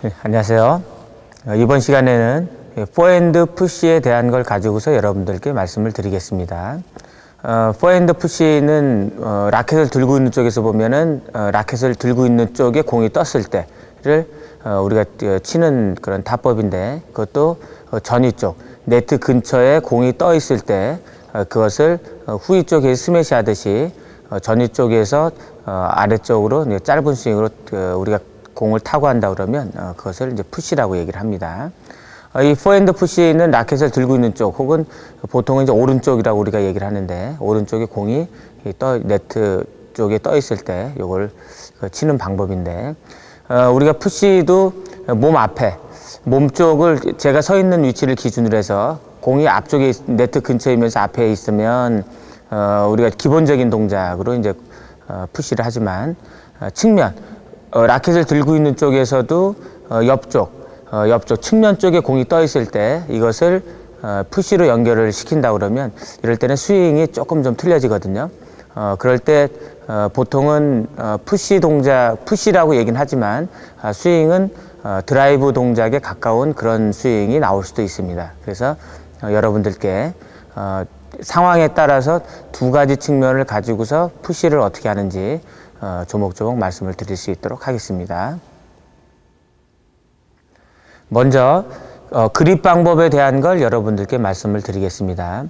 네, 안녕하세요. 어, 이번 시간에는 포핸드 푸시에 대한 걸 가지고서 여러분들께 말씀을 드리겠습니다. 어, 포핸드 푸시는 어, 라켓을 들고 있는 쪽에서 보면은 어, 라켓을 들고 있는 쪽에 공이 떴을 때를 어, 우리가 어, 치는 그런 타법인데 그것도 어, 전위 쪽 네트 근처에 공이 떠 있을 때 어, 그것을 어, 후위 쪽에 스매시 하듯이 어, 전위 쪽에서 어, 아래쪽으로 짧은 스윙으로 그 우리가 공을 타고 한다 그러면 어, 그것을 이제 푸시라고 얘기를 합니다. 어, 이 포핸드 푸시는 라켓을 들고 있는 쪽 혹은 보통은 이제 오른쪽이라고 우리가 얘기를 하는데 오른쪽에 공이 이 떠, 네트 쪽에 떠 있을 때 이걸 그 치는 방법인데 어, 우리가 푸시도 몸 앞에 몸 쪽을 제가 서 있는 위치를 기준으로 해서 공이 앞쪽에 있- 네트 근처이면서 앞에 있으면 어, 우리가 기본적인 동작으로 이제 어, 푸시를 하지만 어, 측면 어, 라켓을 들고 있는 쪽에서도 어, 옆쪽 어, 옆쪽 측면 쪽에 공이 떠 있을 때 이것을 어, 푸시로 연결을 시킨다 그러면 이럴 때는 스윙이 조금 좀 틀려지거든요. 어, 그럴 때 어, 보통은 어, 푸시 동작 푸시라고 얘기는 하지만 아, 스윙은 어, 드라이브 동작에 가까운 그런 스윙이 나올 수도 있습니다. 그래서 어, 여러분들께 어, 상황에 따라서 두 가지 측면을 가지고서 푸시를 어떻게 하는지 어, 조목조목 말씀을 드릴 수 있도록 하겠습니다. 먼저 어, 그립 방법에 대한 걸 여러분들께 말씀을 드리겠습니다.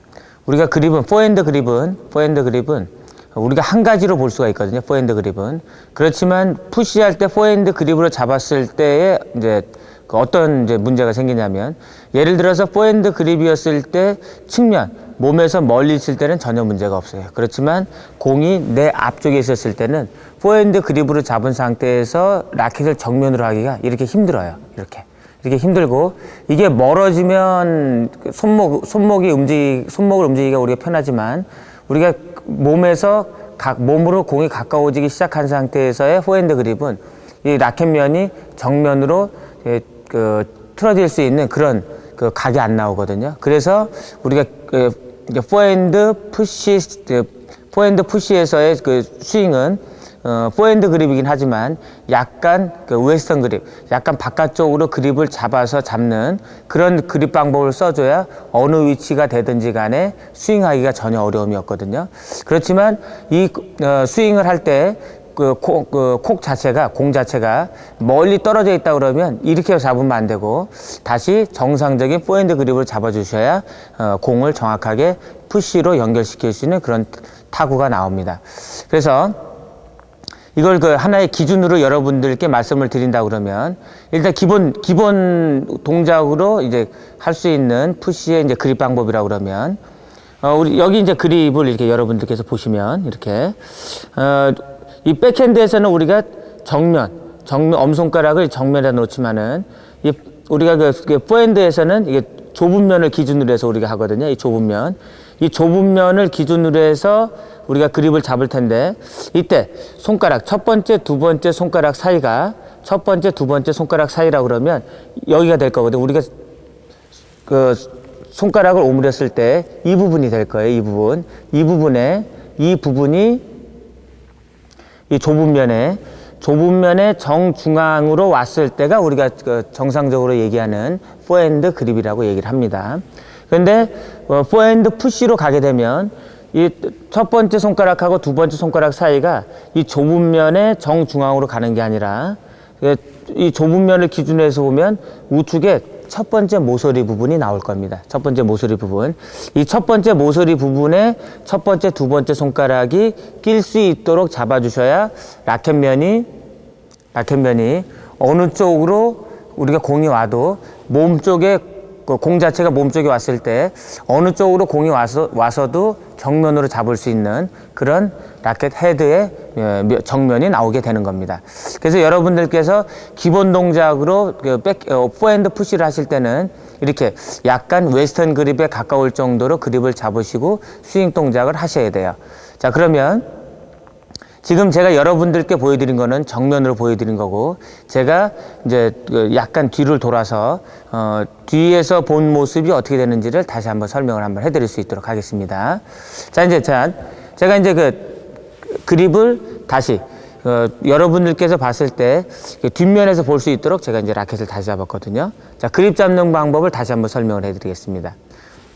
우리가 그립은 포핸드 그립은 포핸드 그립은 우리가 한 가지로 볼 수가 있거든요. 포핸드 그립은 그렇지만 푸시할 때 포핸드 그립으로 잡았을 때에 이제 그 어떤 이제 문제가 생기냐면 예를 들어서 포핸드 그립이었을 때 측면 몸에서 멀리 있을 때는 전혀 문제가 없어요. 그렇지만 공이 내 앞쪽에 있었을 때는 포핸드 그립으로 잡은 상태에서 라켓을 정면으로 하기가 이렇게 힘들어요. 이렇게. 이렇게 힘들고 이게 멀어지면 그 손목 손목이 움직 손목을 움직이기가 우리가 편하지만 우리가 몸에서 각 몸으로 공이 가까워지기 시작한 상태에서의 포핸드 그립은 이 라켓면이 정면으로 예, 그 틀어질 수 있는 그런 그 각이 안 나오거든요. 그래서 우리가 그 이제 포핸드 푸시 그 포핸드 푸시에서의 그 스윙은 어, 포핸드 그립이긴 하지만 약간 그 웨스턴 그립, 약간 바깥쪽으로 그립을 잡아서 잡는 그런 그립 방법을 써줘야 어느 위치가 되든지 간에 스윙하기가 전혀 어려움이 없거든요. 그렇지만 이 어, 스윙을 할 때 그 콕, 그 콕 자체가, 공 자체가 멀리 떨어져 있다 그러면 이렇게 잡으면 안 되고 다시 정상적인 포핸드 그립을 잡아주셔야 어, 공을 정확하게 푸시로 연결시킬 수 있는 그런 타구가 나옵니다. 그래서 이걸 그 하나의 기준으로 여러분들께 말씀을 드린다 그러면 일단 기본 기본 동작으로 이제 할 수 있는 푸시의 이제 그립 방법이라고 그러면 어 우리 여기 이제 그립을 이렇게 여러분들께서 보시면 이렇게 어 이 백핸드에서는 우리가 정면 정면 엄손가락을 정면에 놓지만은 이 우리가 그, 그 포핸드에서는 이게 좁은 면을 기준으로 해서 우리가 하거든요. 이 좁은 면. 이 좁은 면을 기준으로 해서 우리가 그립을 잡을 텐데 이때 손가락 첫 번째, 두 번째 손가락 사이가 첫 번째, 두 번째 손가락 사이라 그러면 여기가 될 거거든요. 우리가 그 손가락을 오므렸을 때 이 부분이 될 거예요. 이 부분. 이 부분에 이 부분이 이 좁은 면에 좁은 면의 정중앙으로 왔을 때가 우리가 그 정상적으로 얘기하는 포핸드 그립이라고 얘기를 합니다. 그런데 어, 포핸드 푸시로 가게 되면 이 첫 번째 손가락하고 두 번째 손가락 사이가 이 좁은 면의 정중앙으로 가는 게 아니라 그이 좁은 면을 기준으로 해서 보면 우측에 첫 번째 모서리 부분이 나올 겁니다. 첫 번째 모서리 부분. 이 첫 번째 모서리 부분에 첫 번째, 두 번째 손가락이 낄 수 있도록 잡아주셔야 라켓면이, 라켓면이 어느 쪽으로 우리가 공이 와도 몸 쪽에 그공 자체가 몸 쪽에 왔을 때 어느 쪽으로 공이 와서 와서도 정면으로 잡을 수 있는 그런 라켓 헤드의 예, 며- 정면이 나오게 되는 겁니다. 그래서 여러분들께서 기본 동작으로 그 백, 어, 포핸드 푸시를 하실 때는 이렇게 약간 웨스턴 그립에 가까울 정도로 그립을 잡으시고 스윙 동작을 하셔야 돼요. 자, 그러면 지금 제가 여러분들께 보여드린 거는 정면으로 보여드린 거고 제가 이제 그 약간 뒤를 돌아서 어, 뒤에서 본 모습이 어떻게 되는지를 다시 한번 설명을 한번 해드릴 수 있도록 하겠습니다. 자 이제 자 제가 이제 그 그립을 다시 어, 여러분들께서 봤을 때그 뒷면에서 볼 수 있도록 제가 이제 라켓을 다시 잡았거든요. 자, 그립 잡는 방법을 다시 한번 설명을 해드리겠습니다.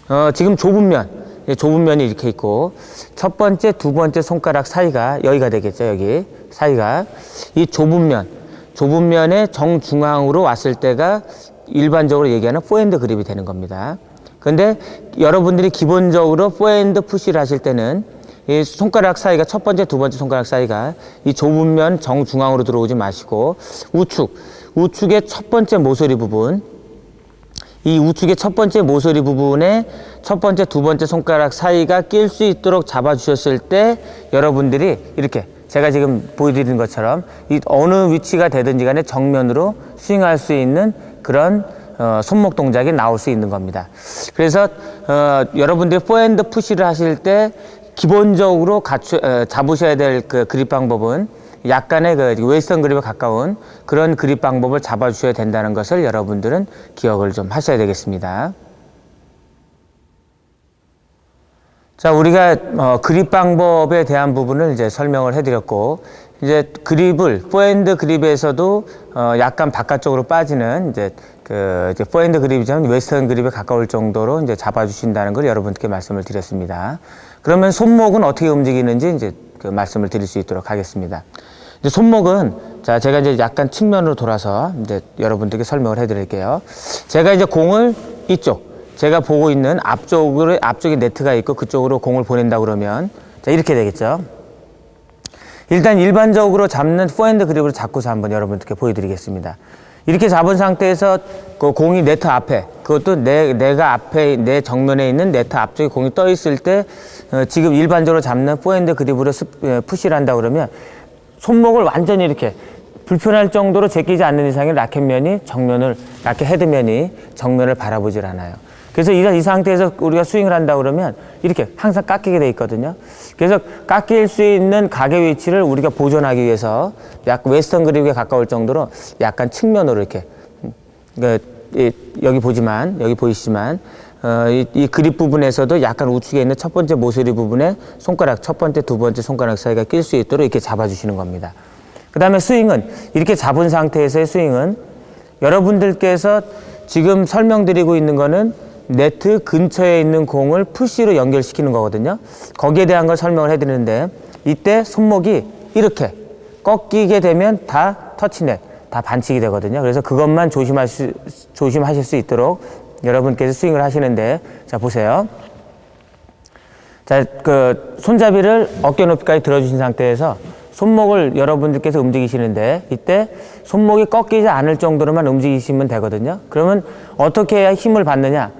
어, 지금 좁은 면, 예, 좁은 면이 이렇게 있고 첫 번째, 두 번째 손가락 사이가 여기가 되겠죠. 여기 사이가 이 좁은 면, 좁은 면의 정중앙으로 왔을 때가 일반적으로 얘기하는 포핸드 그립이 되는 겁니다. 근데 여러분들이 기본적으로 포핸드 푸시를 하실 때는 이 손가락 사이가 첫 번째, 두 번째 손가락 사이가 이 좁은 면 정중앙으로 들어오지 마시고 우측, 우측의 첫 번째 모서리 부분 이 우측의 첫 번째 모서리 부분에 첫 번째, 두 번째 손가락 사이가 낄 수 있도록 잡아주셨을 때 여러분들이 이렇게 제가 지금 보여드리는 것처럼 이 어느 위치가 되든지 간에 정면으로 스윙할 수 있는 그런 어, 손목 동작이 나올 수 있는 겁니다. 그래서 어, 여러분들이 포핸드 푸시를 하실 때 기본적으로 갖추, 어, 잡으셔야 될 그 그립 방법은 약간의 그 웨스턴 그립에 가까운 그런 그립 방법을 잡아주셔야 된다는 것을 여러분들은 기억을 좀 하셔야 되겠습니다. 자, 우리가 어, 그립 방법에 대한 부분을 이제 설명을 해드렸고, 이제 그립을 포핸드 그립에서도 어, 약간 바깥쪽으로 빠지는 이제 그 이제 포핸드 그립이지만 웨스턴 그립에 가까울 정도로 이제 잡아주신다는 걸 여러분께 말씀을 드렸습니다. 그러면 손목은 어떻게 움직이는지 이제 그 말씀을 드릴 수 있도록 하겠습니다. 이제 손목은 자 제가 이제 약간 측면으로 돌아서 이제 여러분들께 설명을 해드릴게요. 제가 이제 공을 이쪽 제가 보고 있는 앞쪽으로 앞쪽에 네트가 있고 그쪽으로 공을 보낸다 그러면 자 이렇게 되겠죠. 일단 일반적으로 잡는 포핸드 그립으로 잡고서 한번 여러분들께 보여드리겠습니다. 이렇게 잡은 상태에서 그 공이 네트 앞에 그것도 내, 내가 앞에 내 정면에 있는 네트 앞쪽에 공이 떠 있을 때 어, 지금 일반적으로 잡는 포핸드 그립으로 스, 에, 푸시를 한다 그러면 손목을 완전히 이렇게 불편할 정도로 제끼지 않는 이상의 라켓면이 정면을 라켓 헤드면이 정면을 바라보질 않아요. 그래서 이, 이 상태에서 우리가 스윙을 한다 그러면 이렇게 항상 깎이게 돼 있거든요. 그래서 깎일 수 있는 가게 위치를 우리가 보존하기 위해서 약 웨스턴 그립에 가까울 정도로 약간 측면으로 이렇게 그, 이, 여기 보지만 여기 보이시지만 어, 이, 이 그립 부분에서도 약간 우측에 있는 첫 번째 모서리 부분에 손가락 첫 번째 두 번째 손가락 사이가 낄 수 있도록 이렇게 잡아주시는 겁니다. 그 다음에 스윙은 이렇게 잡은 상태에서의 스윙은 여러분들께서 지금 설명드리고 있는 거는 네트 근처에 있는 공을 푸시로 연결시키는 거거든요. 거기에 대한 걸 설명을 해드리는데 이때 손목이 이렇게 꺾이게 되면 다 터치넷, 다 반칙이 되거든요. 그래서 그것만 조심하시, 조심하실 수 있도록 여러분께서 스윙을 하시는데 자 보세요. 자, 그 손잡이를 어깨 높이까지 들어주신 상태에서 손목을 여러분들께서 움직이시는데 이때 손목이 꺾이지 않을 정도로만 움직이시면 되거든요. 그러면 어떻게 해야 힘을 받느냐?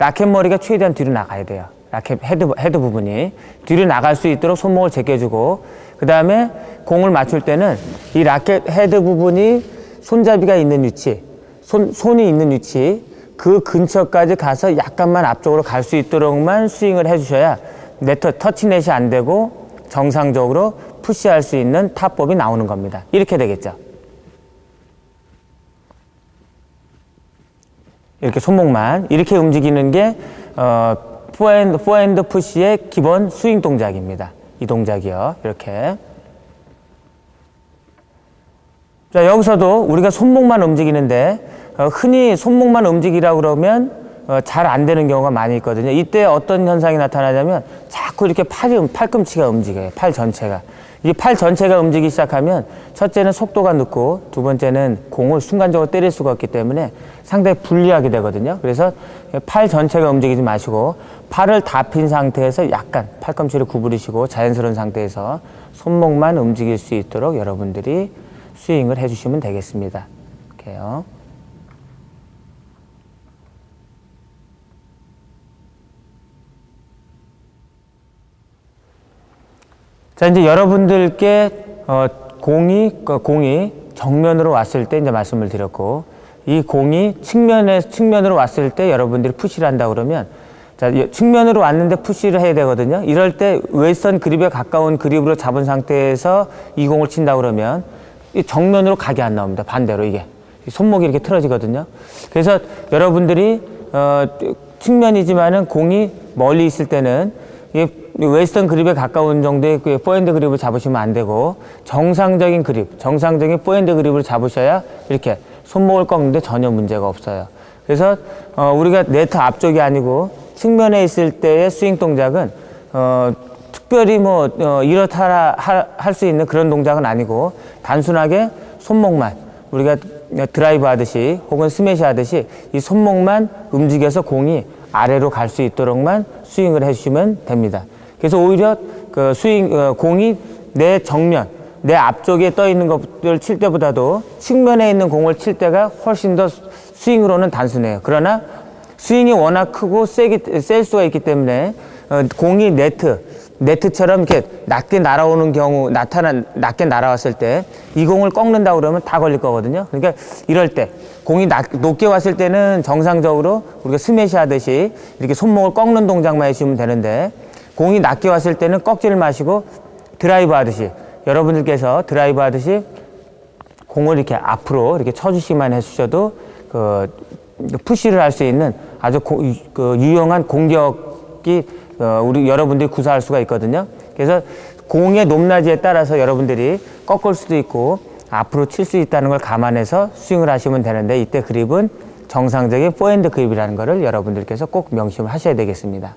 라켓 머리가 최대한 뒤로 나가야 돼요. 라켓 헤드, 헤드 부분이 뒤로 나갈 수 있도록 손목을 제껴주고 그 다음에 공을 맞출 때는 이 라켓 헤드 부분이 손잡이가 있는 위치, 손, 손이 있는 위치 그 근처까지 가서 약간만 앞쪽으로 갈 수 있도록만 스윙을 해주셔야 네트 터치넷이 안 되고 정상적으로 푸시할 수 있는 타법이 나오는 겁니다. 이렇게 되겠죠. 이렇게 손목만 이렇게 움직이는 게 어, 포핸드, 포핸드 푸시의 기본 스윙 동작입니다. 이 동작이요. 이렇게. 자, 여기서도 우리가 손목만 움직이는데 어, 흔히 손목만 움직이라고 그러면 어, 잘 안 되는 경우가 많이 있거든요. 이때 어떤 현상이 나타나냐면 자꾸 이렇게 팔이, 팔꿈치가 움직여요. 팔 전체가. 이 팔 전체가 움직이기 시작하면 첫째는 속도가 늦고 두 번째는 공을 순간적으로 때릴 수가 없기 때문에 상당히 불리하게 되거든요. 그래서 팔 전체가 움직이지 마시고 팔을 다 핀 상태에서 약간 팔꿈치를 구부리시고 자연스러운 상태에서 손목만 움직일 수 있도록 여러분들이 스윙을 해주시면 되겠습니다. 이렇게요. 자, 이제 여러분들께 어, 공이 그 공이 정면으로 왔을 때 이제 말씀을 드렸고 이 공이 측면에 측면으로 왔을 때 여러분들이 푸시를 한다 그러면 자, 측면으로 왔는데 푸시를 해야 되거든요. 이럴 때 웨스턴 그립에 가까운 그립으로 잡은 상태에서 이 공을 친다 그러면 이 정면으로 각이 안 나옵니다. 반대로 이게 손목이 이렇게 틀어지거든요. 그래서 여러분들이 어, 측면이지만은 공이 멀리 있을 때는 이 웨스턴 그립에 가까운 정도의 그 포핸드 그립을 잡으시면 안 되고 정상적인 그립, 정상적인 포핸드 그립을 잡으셔야 이렇게 손목을 꺾는데 전혀 문제가 없어요. 그래서 어, 우리가 네트 앞쪽이 아니고 측면에 있을 때의 스윙 동작은 어, 특별히 뭐 어, 이렇다 할 수 있는 그런 동작은 아니고 단순하게 손목만 우리가 드라이브 하듯이 혹은 스매시 하듯이 이 손목만 움직여서 공이 아래로 갈 수 있도록만 스윙을 해주시면 됩니다. 그래서 오히려 그 스윙 어, 공이 내 정면 내 앞쪽에 떠 있는 것을 칠 때보다도 측면에 있는 공을 칠 때가 훨씬 더 스윙으로는 단순해요. 그러나 스윙이 워낙 크고 세기, 셀 수가 있기 때문에 어, 공이 네트, 네트처럼 이렇게 낮게 날아오는 경우, 나타난, 낮게 날아왔을 때 이 공을 꺾는다 그러면 다 걸릴 거거든요. 그러니까 이럴 때 공이 낮, 높게 왔을 때는 정상적으로 우리가 스매시 하듯이 이렇게 손목을 꺾는 동작만 해주시면 되는데 공이 낮게 왔을 때는 꺾지를 마시고 드라이브 하듯이 여러분들께서 드라이브 하듯이 공을 이렇게 앞으로 이렇게 쳐주시만 해주셔도 그 푸시를 할 수 있는 아주 고- 유- 그 유용한 공격이 어, 우리 여러분들이 구사할 수가 있거든요. 그래서 공의 높낮이에 따라서 여러분들이 꺾을 수도 있고 앞으로 칠 수 있다는 걸 감안해서 스윙을 하시면 되는데 이때 그립은 정상적인 포핸드 그립이라는 것을 여러분들께서 꼭 명심을 하셔야 되겠습니다.